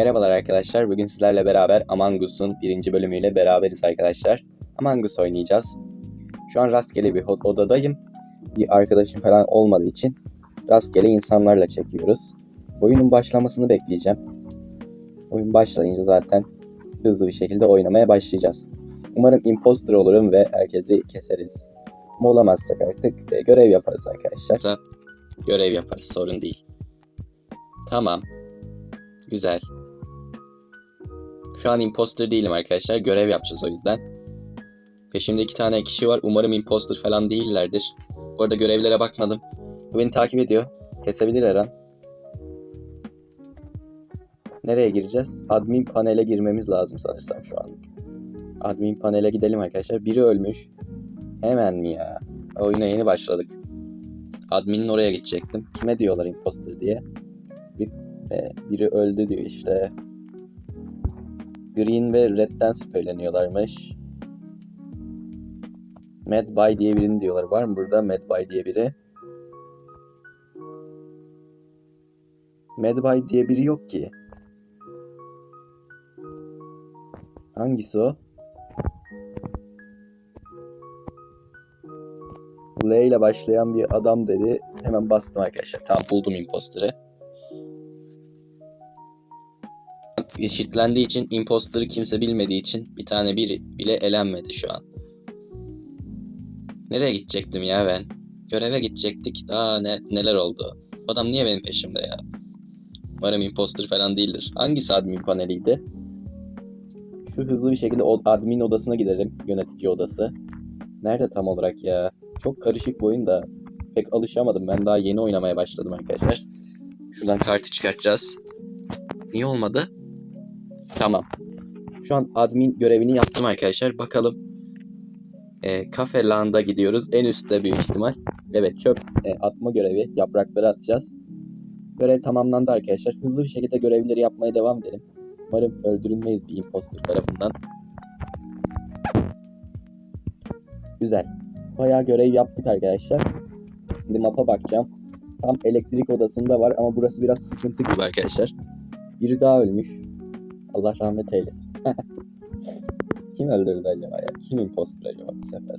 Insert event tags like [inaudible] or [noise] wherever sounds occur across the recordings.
Merhabalar arkadaşlar. Bugün sizlerle beraber Among Us'un birinci bölümüyle beraberiz arkadaşlar. Among Us oynayacağız. Şu an rastgele bir odadayım. Bir arkadaşım falan olmadığı için rastgele insanlarla çekiyoruz. Oyunun başlamasını bekleyeceğim. Oyun başlayınca zaten hızlı bir şekilde oynamaya başlayacağız. Umarım imposter olurum ve herkesi keseriz. Ama olamazsak artık e, görev yaparız arkadaşlar. Görev yaparız sorun değil. Tamam. Güzel. Şu an imposter değilim arkadaşlar. Görev yapacağız o yüzden. Peşimde iki tane kişi var. Umarım imposter falan değillerdir. Bu arada görevlere bakmadım. Bu beni takip ediyor. Kesebilir her an. Nereye gireceğiz? Admin panele girmemiz lazım sanırsam şu an. Admin panele gidelim arkadaşlar. Biri ölmüş. Hemen mi ya? Oyuna yeni başladık. Admin'in oraya gidecektim. Kime diyorlar imposter diye. Bir, e, biri öldü diyor işte. Green ve Red'den şüpheleniyorlarmış. Mad Bay diye birini diyorlar. Var mı burada Mad Bay diye biri? Mad Bay diye biri yok ki. Hangisi o? L ile başlayan bir adam dedi. Hemen bastım arkadaşlar. Tamam buldum imposter'ı. Eşitlendiği için imposter'ı kimse bilmediği için bir tane biri bile elenmedi şu an. Nereye gidecektim ya ben? Göreve gidecektik. Daha ne, neler oldu? Adam niye benim peşimde ya? Umarım imposter falan değildir. Hangisi admin paneliydi? Şu hızlı bir şekilde admin odasına gidelim. Yönetici odası. Nerede tam olarak ya? Çok karışık bir oyun da pek alışamadım. Ben daha yeni oynamaya başladım arkadaşlar. Şuradan kartı çıkartacağız. Niye olmadı? Tamam. Şu an admin görevini yaptım arkadaşlar. Bakalım. E, kafe Land'a gidiyoruz. En üstte büyük ihtimal. Evet çöp e, atma görevi. Yaprakları atacağız. Görev tamamlandı arkadaşlar. Hızlı bir şekilde görevleri yapmaya devam edelim. Umarım öldürülmeyiz bir imposter tarafından. Güzel. Bayağı görev yaptık arkadaşlar. Şimdi mapa bakacağım. Tam elektrik odasında var ama burası biraz sıkıntı gibi arkadaşlar. Biri daha ölmüş. Allah rahmet eylesin. [laughs] Kim öldürdü acaba ya? Kim imposter acaba bu sefer?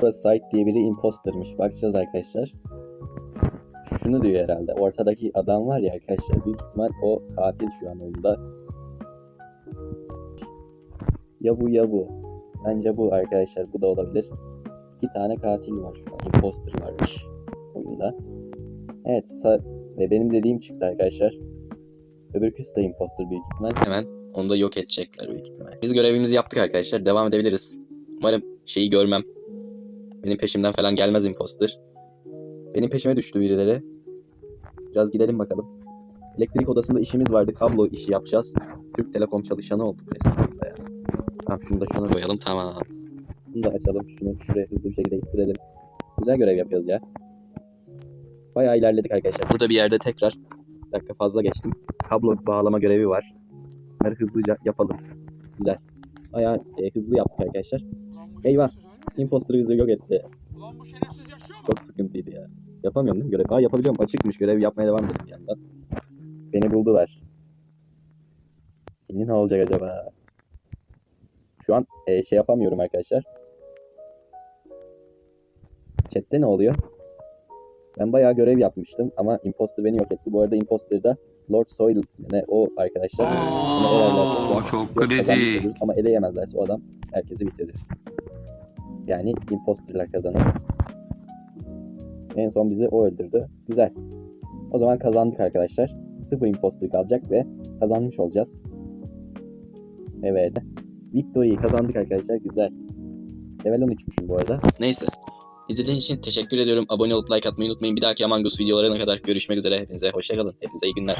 Burası Sight diye biri impostermış. Bakacağız arkadaşlar. Şunu diyor herhalde. Ortadaki adam var ya arkadaşlar. Büyük ihtimal o katil şu an oyunda. Ya bu ya bu. Bence bu arkadaşlar. Bu da olabilir. İki tane katil var şu an. Imposter varmış oyunda. Evet. Ve benim dediğim çıktı arkadaşlar. Öbürküsü de imposter büyük ihtimal. Hemen onu da yok edecekler büyük ihtimal. Biz görevimizi yaptık arkadaşlar. Devam edebiliriz. Umarım şeyi görmem. Benim peşimden falan gelmez imposter. Benim peşime düştü birileri. Biraz gidelim bakalım. Elektrik odasında işimiz vardı. Kablo işi yapacağız. Türk Telekom çalışanı olduk resmen ya. Tamam şunu da şuna koyalım. Tamam. Bunu da açalım. Şunu şuraya hızlı bir şekilde getirelim. Güzel görev yapıyoruz ya. Bayağı ilerledik arkadaşlar. Burada bir yerde tekrar dakika fazla geçtim. Kablo bağlama görevi var. Bunları hızlıca yapalım. Güzel. Bayağı e, hızlı yaptık arkadaşlar. Eyvah. Imposter bizi yok etti. Ulan bu? Çok sıkıntıydı ya. Yapamıyorum değil mi görev? Aa yapabiliyorum. Açıkmış. Görev yapmaya devam edelim yandan. Beni buldular. Şimdi ne olacak acaba? Şu an e, şey yapamıyorum arkadaşlar. Chat'te ne oluyor? Ben bayağı görev yapmıştım ama imposter beni yok etti. Bu arada imposter da Lord Soil ne o arkadaşlar. Oo, çok kritik. Ama ele yemezlerse o adam herkesi bitirir. Yani imposterlar kazanır. En son bizi o öldürdü. Güzel. O zaman kazandık arkadaşlar. Sıfır imposter kalacak ve kazanmış olacağız. Evet. Victory'yi kazandık arkadaşlar. Güzel. Level 13'müşüm bu arada. Neyse. İzlediğiniz için teşekkür ediyorum. Abone olup like atmayı unutmayın. Bir dahaki Among Us videolarına kadar görüşmek üzere. Hepinize hoşçakalın. Hepinize iyi günler.